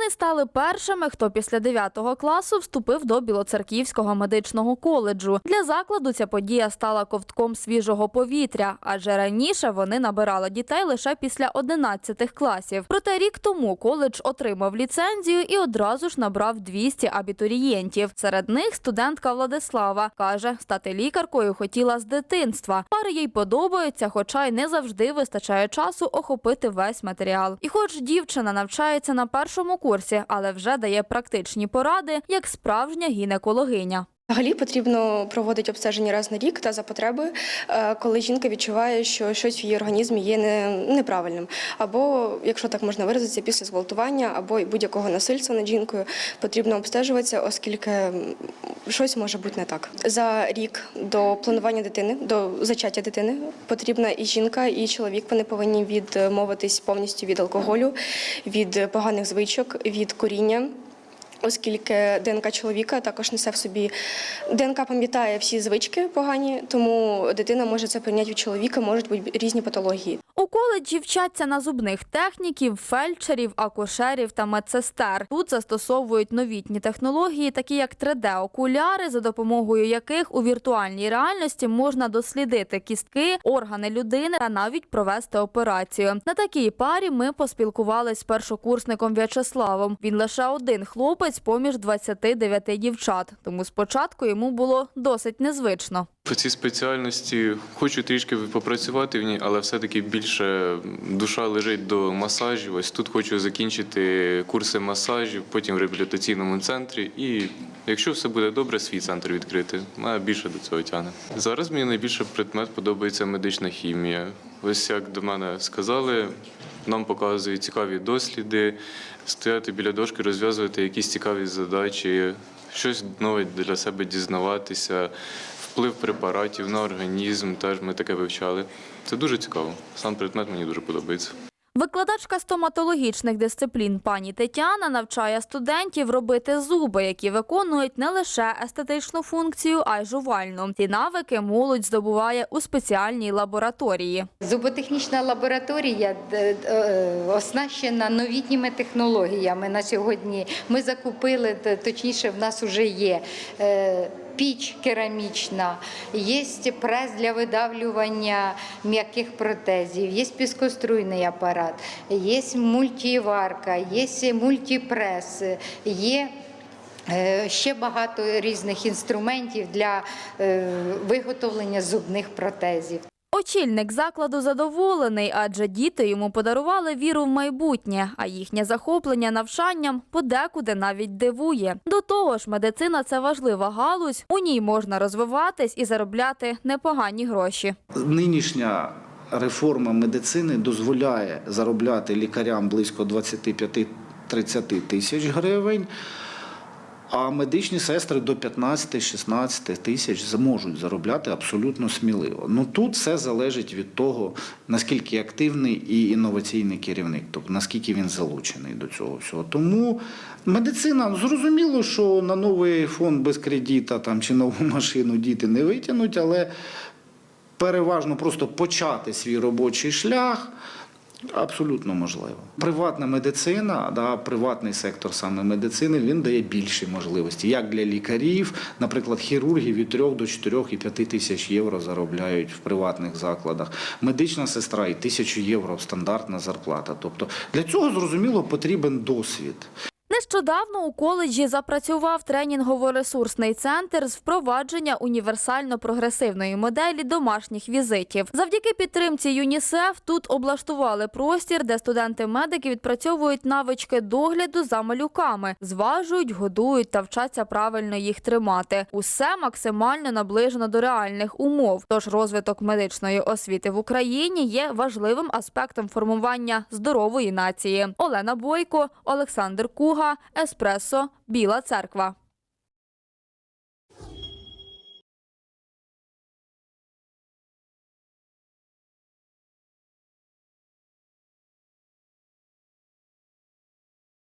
Вони стали першими, хто після 9 класу вступив до Білоцерківського медичного коледжу. Для закладу ця подія стала ковтком свіжого повітря, адже раніше вони набирали дітей лише після 11 класів. Проте рік тому коледж отримав ліцензію і одразу ж набрав 200 абітурієнтів. Серед них студентка Владислава каже, стати лікаркою хотіла з дитинства. Пари їй подобаються, хоча й не завжди вистачає часу охопити весь матеріал. І хоч дівчина навчається на першому курсі, але вже дає практичні поради як справжня гінекологиня. Взагалі потрібно проводити обстеження раз на рік та за потреби, е, коли жінка відчуває, що щось в її організмі є неправильним. Або, якщо так можна виразитися, після зґвалтування або будь-якого насильства над жінкою потрібно обстежуватися, оскільки щось може бути не так. За рік до планування дитини, до зачаття дитини потрібна і жінка, і чоловік. Вони повинні відмовитись повністю від алкоголю, від поганих звичок, від куріння. Оскільки ДНК чоловіка також несе в собі ДНК пам'ятає всі звички погані, тому дитина може це прийняти від чоловіка, можуть бути різні патології. У коледжі вчаться на зубних техніків, фельдшерів, акушерів та медсестер. Тут застосовують новітні технології, такі як 3D-окуляри, за допомогою яких у віртуальній реальності можна дослідити кістки, органи людини та навіть провести операцію. На такій парі ми поспілкувались з першокурсником В'ячеславом. Він лише один хлопець поміж 29 дівчат, тому спочатку йому було досить незвично. По цій спеціальності хочу трішки попрацювати в ній, але все-таки більше душа лежить до масажів. Ось тут хочу закінчити курси масажів, потім в реабілітаційному центрі. І якщо все буде добре, свій центр відкрити. Мене більше до цього тягне. Зараз мені найбільше предмет подобається медична хімія. Ось як до мене сказали, нам показують цікаві досліди, стояти біля дошки, розв'язувати якісь цікаві задачі, щось нове для себе дізнаватися. Вплив препаратів на організм теж ми таке вивчали. Це дуже цікаво. Сам предмет мені дуже подобається. Викладачка стоматологічних дисциплін пані Тетяна навчає студентів робити зуби, які виконують не лише естетичну функцію, а й жувальну. Ці навики молодь здобуває у спеціальній лабораторії. Зуботехнічна лабораторія е, е, оснащена новітніми технологіями на сьогодні. Ми закупили, точніше, в нас вже є. Піч керамічна, є прес для видавлювання м'яких протезів, є піскоструйний апарат, є мультіварка, є мультипрес, є е, ще багато різних інструментів для е, виготовлення зубних протезів. Очільник закладу задоволений, адже діти йому подарували віру в майбутнє, а їхнє захоплення навчанням подекуди навіть дивує. До того ж, медицина це важлива галузь. У ній можна розвиватись і заробляти непогані гроші. Нинішня реформа медицини дозволяє заробляти лікарям близько 25-30 тисяч гривень, а медичні сестри до 15-16 тисяч зможуть заробляти абсолютно сміливо. Ну тут все залежить від того, наскільки активний і інноваційний керівник, тобто наскільки він залучений до цього всього. Тому медицина зрозуміло, що на новий фонд без кредита там чи нову машину діти не витягнуть, але переважно просто почати свій робочий шлях. Абсолютно можливо. Приватна медицина, да, приватний сектор саме медицини, він дає більші можливості. Як для лікарів, наприклад, хірурги від 3 до 4 і 5 тисяч євро заробляють в приватних закладах. Медична сестра і тисячу євро стандартна зарплата. Тобто для цього зрозуміло потрібен досвід. Нещодавно у коледжі запрацював тренінгово-ресурсний центр з впровадження універсально-прогресивної моделі домашніх візитів. Завдяки підтримці ЮНІСЕФ тут облаштували простір, де студенти-медики відпрацьовують навички догляду за малюками, зважують, годують та вчаться правильно їх тримати. Усе максимально наближено до реальних умов. Тож розвиток медичної освіти в Україні є важливим аспектом формування здорової нації. Олена Бойко, Олександр Куга, Еспресо, Біла Церква.